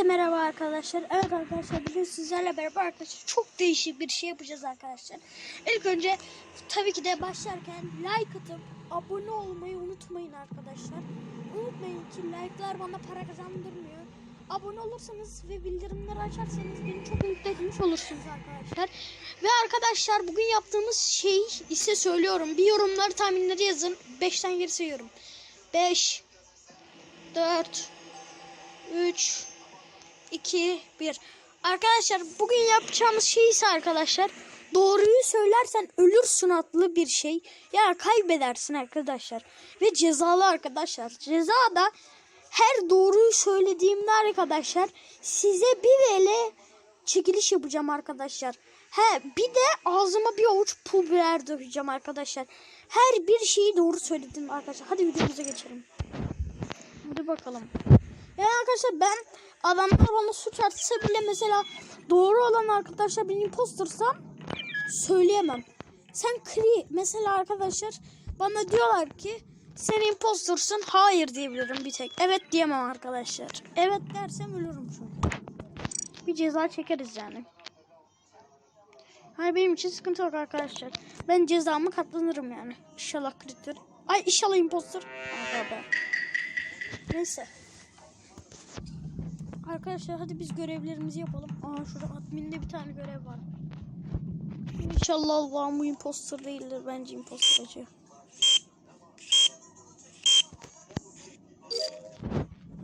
Hepinize merhaba arkadaşlar. Evet arkadaşlar bugün sizlerle beraber arkadaşlar çok değişik bir şey yapacağız arkadaşlar. İlk önce tabii ki de başlarken like atıp abone olmayı unutmayın arkadaşlar. Unutmayın ki like'lar bana para kazandırmıyor. Abone olursanız ve bildirimleri açarsanız beni çok mutlu etmiş olursunuz arkadaşlar. Ve arkadaşlar bugün yaptığımız şey ise söylüyorum. Bir yorumları tahminleri yazın. 5'ten geri sayıyorum. 5 4 3 2 1 Arkadaşlar bugün yapacağımız şey ise arkadaşlar doğruyu söylersen ölürsün adlı bir şey. Ya kaybedersin arkadaşlar. Ve cezalı arkadaşlar. Ceza da her doğruyu söylediğimde arkadaşlar size bir vele çekiliş yapacağım arkadaşlar. He bir de ağzıma bir avuç pul biber dökeceğim arkadaşlar. Her bir şeyi doğru söyledim arkadaşlar. Hadi videomuza geçelim. Hadi bakalım. Yani arkadaşlar ben adamlar bana suç atsa bile mesela doğru olan arkadaşlar bir impostersam söyleyemem. Sen kri mesela arkadaşlar bana diyorlar ki sen impostersun hayır diyebilirim bir tek. Evet diyemem arkadaşlar. Evet dersem ölürüm çünkü. Bir ceza çekeriz yani. Hayır benim için sıkıntı yok arkadaşlar. Ben cezamı katlanırım yani. İnşallah kritik. Ay inşallah imposter. Aga be. Neyse. Arkadaşlar hadi biz görevlerimizi yapalım. Aa şurada adminde bir tane görev var. İnşallah Allah'ım bu imposter değildir. Bence imposter acı.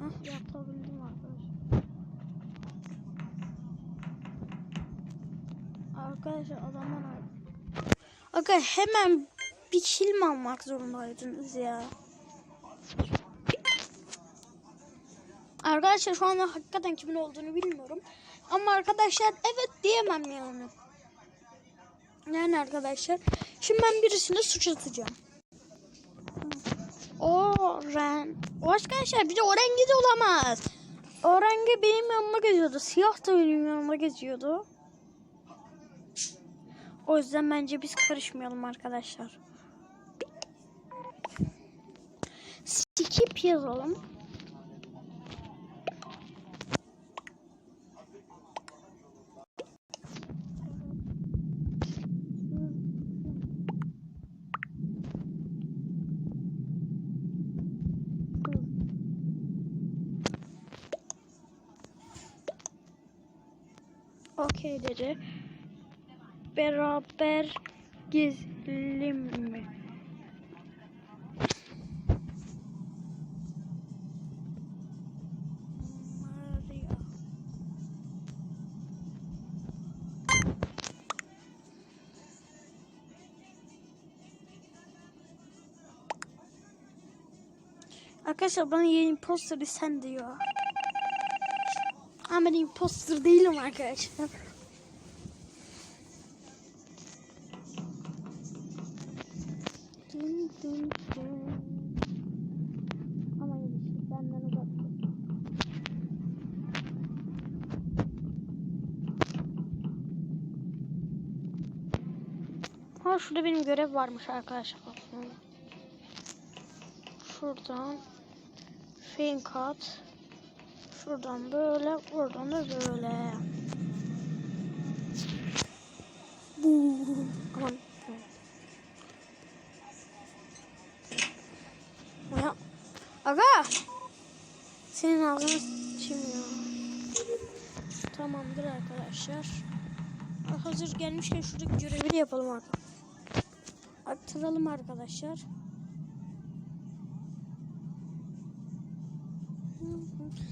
Hah yapabildim arkadaşlar. Arkadaşlar adamlar Aga hemen bir kill mi almak zorundaydınız ya? Arkadaşlar şu anda hakikaten kimin olduğunu bilmiyorum. Ama arkadaşlar evet diyemem yani. Yani arkadaşlar. Şimdi ben birisine suç atacağım. Oren. Arkadaşlar bir de o rengi de olamaz. O rengi benim yanıma geziyordu. Siyah da benim yanıma geziyordu. O yüzden bence biz karışmayalım arkadaşlar. Skip yazalım. Dedi. Beraber gezelim mi? Arkadaşlar bana yeni imposter sen diyor. Ama ben imposter değilim arkadaşlar. Ama işte benden. Ha şurada benim görev varmış arkadaşlar. Şuradan Fein kat. Şuradan böyle, buradan da böyle. Bu. Aga. Senin ağzını sıçayım ya. Tamamdır arkadaşlar. Hazır gelmişken şuradaki görevi yapalım artık. Aktaralım arkadaşlar.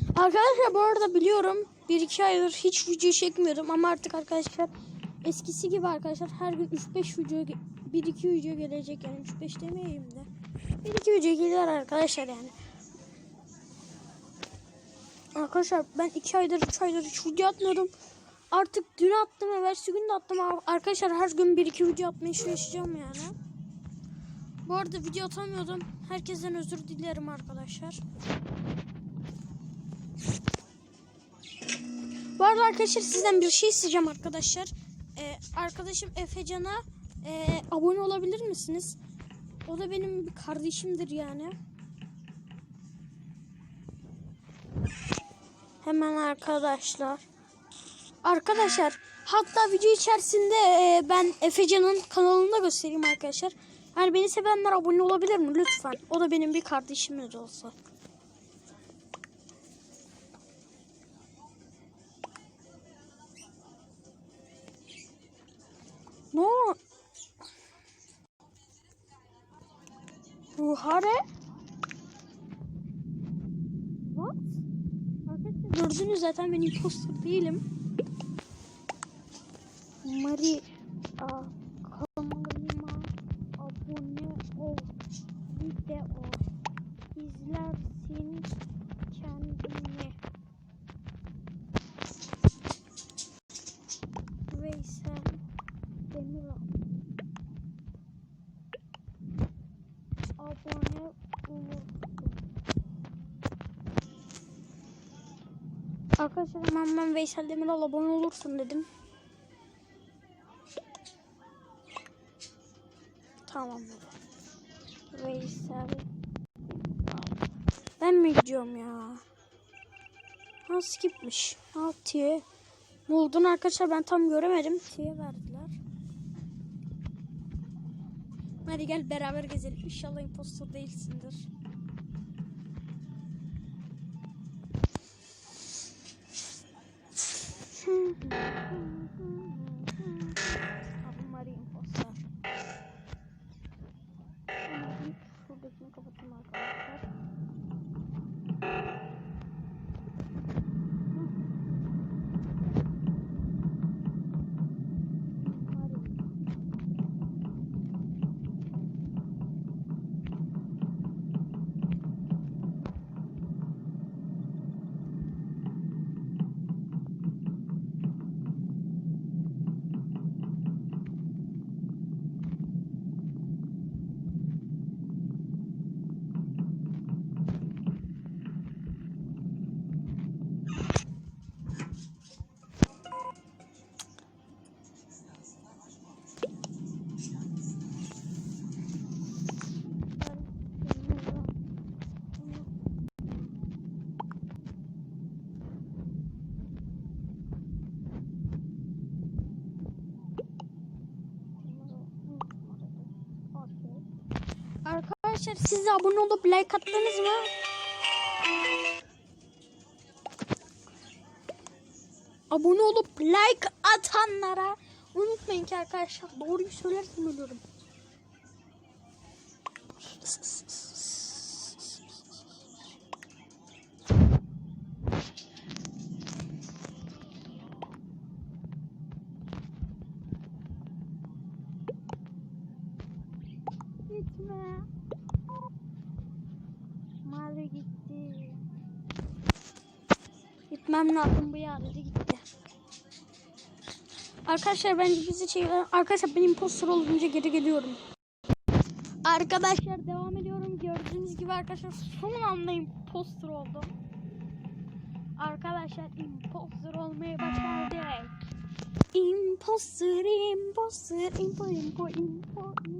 Arkadaşlar bu arada biliyorum bir iki aydır hiç video çekmiyordum ama artık arkadaşlar eskisi gibi arkadaşlar her gün 3-5 video bir iki video gelecek yani 3-5 demeyeyim de bir iki video gelir arkadaşlar yani. Arkadaşlar ben iki aydır üç aydır hiç video atmıyordum. Artık dün attım evvelsi gün de attım arkadaşlar her gün bir iki video atmayı çalışacağım yani. Bu arada video atamıyordum. Herkesten özür dilerim arkadaşlar. Bu arada arkadaşlar sizden bir şey isteyeceğim arkadaşlar. Ee, arkadaşım Efecan'a e, abone olabilir misiniz? O da benim bir kardeşimdir yani. Hemen arkadaşlar. Arkadaşlar hatta video içerisinde e, ben Efecan'ın kanalında göstereyim arkadaşlar. Yani beni sevenler abone olabilir mi lütfen? O da benim bir kardeşimiz olsa. No. Buhare? What? Arkadaşlar gördünüz zaten ben imposter değilim. Mari kanalıma abone ol. Video izlersin kendini. Veysel Demiral. Abone olursun. Arkadaşlar hemen ben Veysel Demiral abone olursun dedim. Tamam. Veysel. Ben mi gidiyorum ya? Ha skipmiş. Ne olduğunu arkadaşlar ben tam göremedim. Tiye verdiler. Hadi gel beraber gezelim. İnşallah impostor değilsindir. す。Arkadaşlar siz de abone olup like attınız mı? Abone olup like atanlara unutmayın ki arkadaşlar doğruyu söylersem ölürüm. Mavi gitti. Gitmem lazım bu ya dedi gitti. Arkadaşlar bence bizi şey arkadaşlar ben impostor olunca geri geliyorum. Arkadaşlar devam ediyorum. Gördüğünüz gibi arkadaşlar son anda impostor oldum. Arkadaşlar impostor olmayı başardık. Imposter, imposter, impo, impo, impo, impo.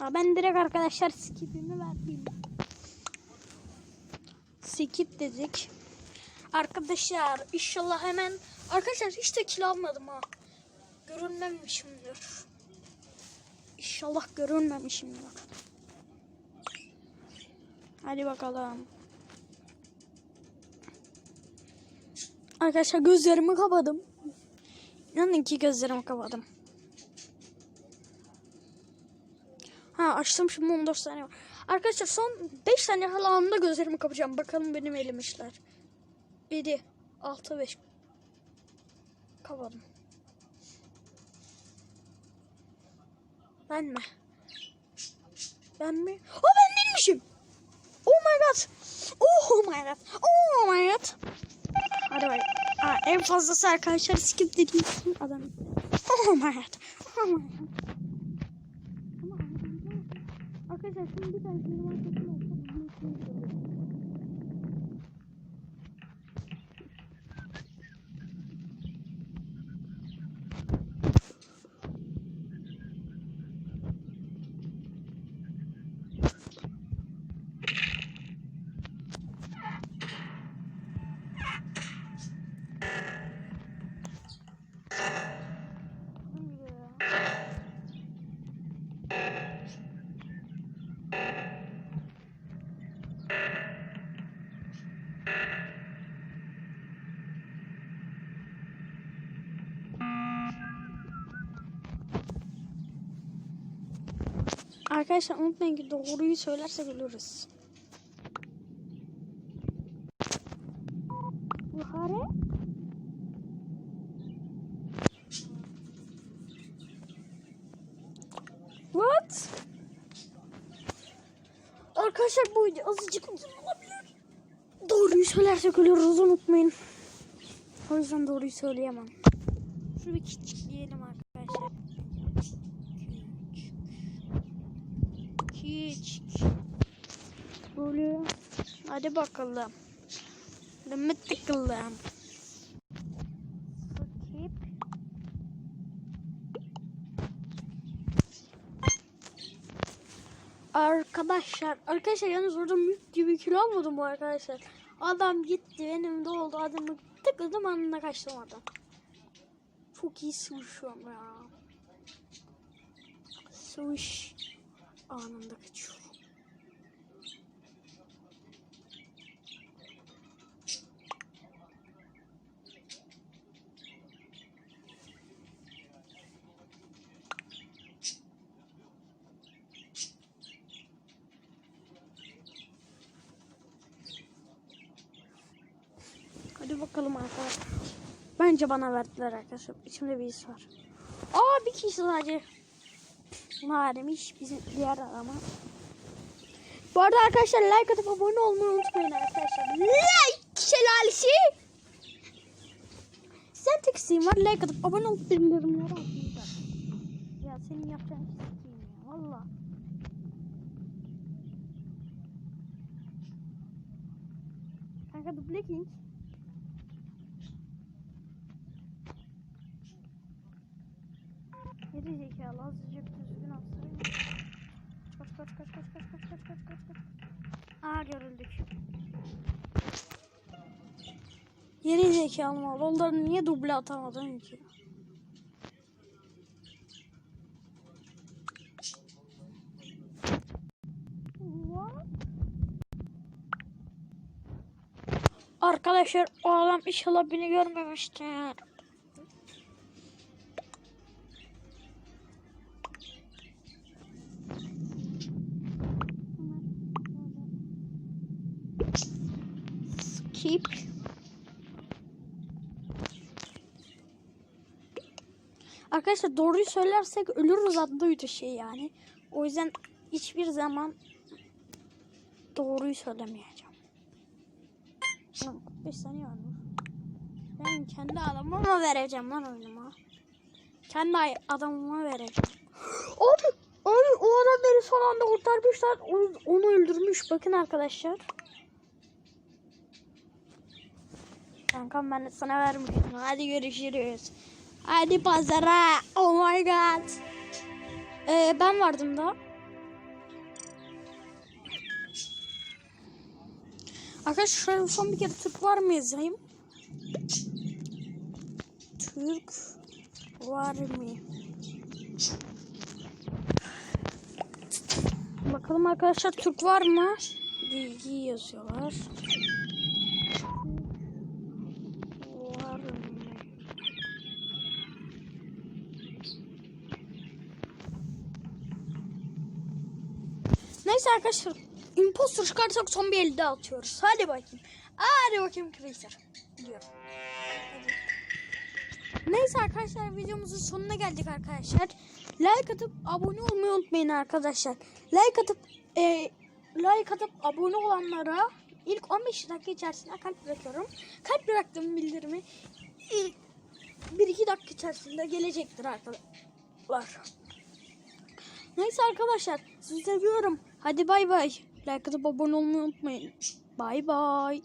Aa, ben direkt arkadaşlar skipimi verdim. Skip dedik. Arkadaşlar inşallah hemen arkadaşlar hiç de kill almadım ha. Görünmemişimdir. İnşallah görünmemişimdir. Hadi bakalım. Arkadaşlar gözlerimi kapadım. İnanın ki gözlerimi kapadım. Ha açtım şimdi 14 saniye var. Arkadaşlar son 5 saniye falan da gözlerimi kapayacağım. Bakalım benim elim işler. 7, 6, 5. Kapadım. Ben mi? Ben mi? O ben değilmişim. Oh my god. Oh my god. Oh my god. Hadi bak. Aa, en fazlası arkadaşlar skip dediğim adam. Oh my god. Oh my god. Arkadaşlar şimdi bir tane Arkadaşlar unutmayın ki doğruyu söylersek ölürüz. Buhari? What? Arkadaşlar bu video azıcık uzun olabilir. Doğruyu söylersek ölürüz unutmayın. O yüzden doğruyu söyleyemem. Şunu bir küçükleyelim arkadaşlar. Küçük. Böyle. Hadi bakalım. Limit tıkalım. Skip. Arkadaşlar, arkadaşlar yalnız orada mülk gibi kilo almadım bu arkadaşlar. Adam gitti benim de oldu adamı tıkladım anında kaçtım oradan. Çok iyi sıvışıyorum ya. Sıvış anında kaçıyorum. Hadi bakalım arkadaşlar. Bence bana verdiler arkadaşlar. İçimde bir his var. Aa bir kişi sadece. Mademiş bizim diğer arama. Bu arada arkadaşlar like atıp abone olmayı unutmayın arkadaşlar. Like şelalesi. Sen tek isteğin var like atıp abone olup atmayı da. Ya senin yapacağın sikeyim ya valla. Kanka duble king. Geri zekalı azıcık düzgün atsaydı. Kaç kaç kaç kaç kaç kaç kaç kaç kaç kaç. Aa görüldük. Geri zekalı mal. Onları niye duble atamadın ki? Arkadaşlar o adam inşallah beni görmemiştir. Skip. Arkadaşlar doğruyu söylersek ölürüz adlı şey yani. O yüzden hiçbir zaman doğruyu söylemeyeceğim. 5 saniye var mı? Ben kendi adamıma vereceğim lan oyunuma. Kendi adamıma vereceğim. Abi, abi o adam beni son anda kurtarmışlar. Onu öldürmüş. Bakın arkadaşlar. Kankam ben sana vermiştim. Hadi görüşürüz. Hadi pazara. Oh my god. Ee, ben vardım da. Arkadaşlar son bir kere Türk var mı yazayım? Türk var mı? Bakalım arkadaşlar Türk var mı? Bilgi yazıyorlar. Var mı? Neyse arkadaşlar. Imposter çıkarsak son bir elde atıyoruz. Hadi bakayım. Hadi bakayım Crazer. Gidiyorum. Neyse arkadaşlar videomuzun sonuna geldik arkadaşlar. Like atıp abone olmayı unutmayın arkadaşlar. Like atıp e, like atıp abone olanlara ilk 15 dakika içerisinde kalp bırakıyorum. Kalp bıraktığım bildirimi ilk 1-2 dakika içerisinde gelecektir arkadaşlar. Neyse arkadaşlar sizi seviyorum. Hadi bay bay. Like atıp abone olmayı unutmayın. Bay bay.